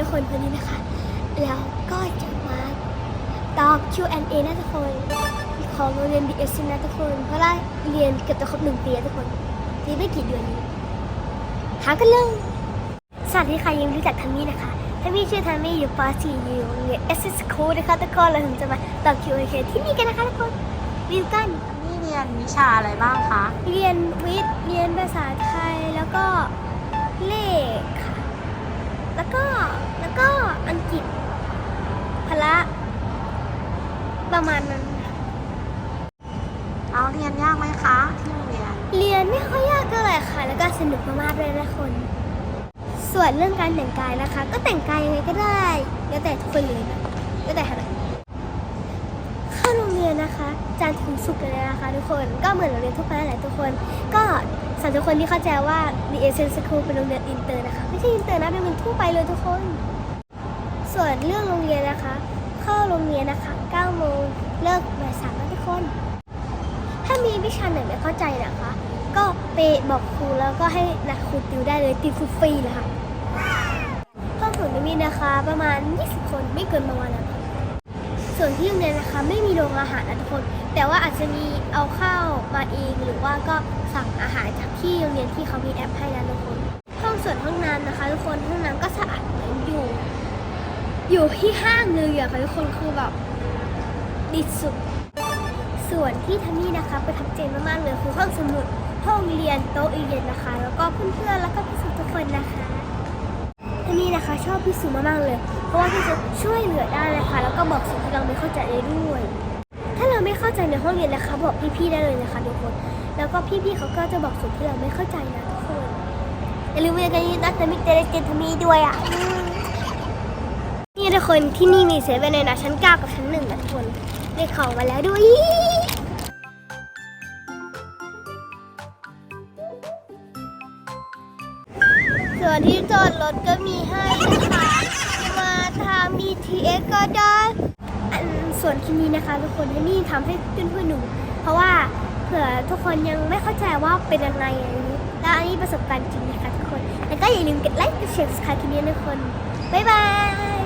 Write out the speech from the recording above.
ทุกคนวันนี้นะคะ แล้วก็จะมาตอบ Q&A นะทุกคนของโรงเรียน BS นะทุกคน เพราะว่าเรียนเกือบจะครบหนึ่งปีแล้วทุกคนที่ไม่กี่เดือนนี้หากันเลย สวัสดีค่ะยังรู้จักทัมมี่นะคะทัมมี่ชื่อทัมมี่อยู่ป .4 อยู่โรงเรียน SS School นะคะทุกคนเราถึงจะมาตอบ Q&A ที่นี่กันนะคะทุกคนวิวกันนี่เรียนวิชาอะไรบ้างคะ เรียนวิทย์ เรียนภาษาไทย แล้วก็เลขค่ะ แล้วก็ แล้วก็อังกฤษ พละ ประมาณนั้นเอาเรียนยากไหมคะที่โรงเรียน เรียนไม่ค่อยยากเท่าไหร่ค่ะ แล้วก็สนุกมากๆเลยนะคน ส่วนเรื่องการแต่งกายนะคะ ก็แต่งกายยังไงก็ได้แล้วแต่ทุกคนเลยนะแล้วแต่ถนัดเข้าโรงเรียนนะคะจันทร์ถึงศุกร์เลยนะคะ ทุกคนก็เหมือนโรงเรียนทั่วไปแหละทุกคน ก็สำหรับทุกคนที่เข้าใจว่า The Essence School เป็นโรงเรียนอินเตอร์นะคะไม่ใช่อินเตอร์นะเป็นโรงเรียนทั่วไปเลยทุกคน ส่วนเรื่องโรงเรียนนะคะ เข้าโรงเรียนนะคะ 9 โมง เลิกบ่ายสามนะทุกคน ถ้ามีวิชาไหนไม่เข้าใจนะคะ ก็ไปบอกครูแล้วก็ให้นักครูติวได้เลยติวฟรีเลยค่ะห้องสมุดมีนะคะ ประมาณ 20 คนไม่เกินประมาณนั้นส่วนที่โรงเรียนนะคะ ไม่มีโรงอาหารนะทุกคน แต่ว่าอาจจะมีเอาข้าวมาเองหรือว่าก็สั่งอาหารจากที่โรงเรียนที่เขามีแอปให้นะทุกคน ห้องส่วนห้องน้ำนะคะ ทุกคนห้องน้ำก็สะอาดเหมือนอยู่ อยู่ที่ห้างเลยอะค่ะทุกคนคือแบบดีสุด ส่วนที่ทัมมี่นะคะประทับใจมากๆเลยคือห้องสมุดห้องเรียนโต๊ะเรียนนะคะ แล้วก็เพื่อนๆแล้วก็พี่สุทุกคนนะคะทัมมี่นะคะชอบพี่สุมากๆเลย เพราะว่าพี่สุช่วยเหลือได้นะคะแล้วก็บอกสิ่งที่เราไม่เข้าใจได้ด้วย ถ้าเราไม่เข้าใจในห้องเรียนนะคะบอกพี่ๆได้เลยนะคะทุกคน แล้วก็พี่ๆเขาก็จะบอกสิ่งที่เราไม่เข้าใจนะทุกคนอย่าลืมเรียนกันนะทัมมี่จะได้เจนทัมมี่ด้วยอะ นี่ทุกคนที่นี่มีเซเว่นเลยนะชั้นเก้ากับชั้นหนึ่งนะทุกคนได้ของมาแล้วด้วยส่วนที่จอดรถก็มีให้นะคะมาทาง BTS ก็ได้อันส่วนที่นี้นะคะทุกคนที่นี่ทำให้เพื่อนๆหนู เพราะว่าเผื่อทุกคนยังไม่เข้าใจว่าเป็นยังไงอะไรอย่างนี้แล้วอันนี้ประสบการณ์จริงนะคะทุกคน แล้วก็อย่าลืมกดไลค์กดแชร์สคายคลิปนี้นะทุกคน บ๊ายบาย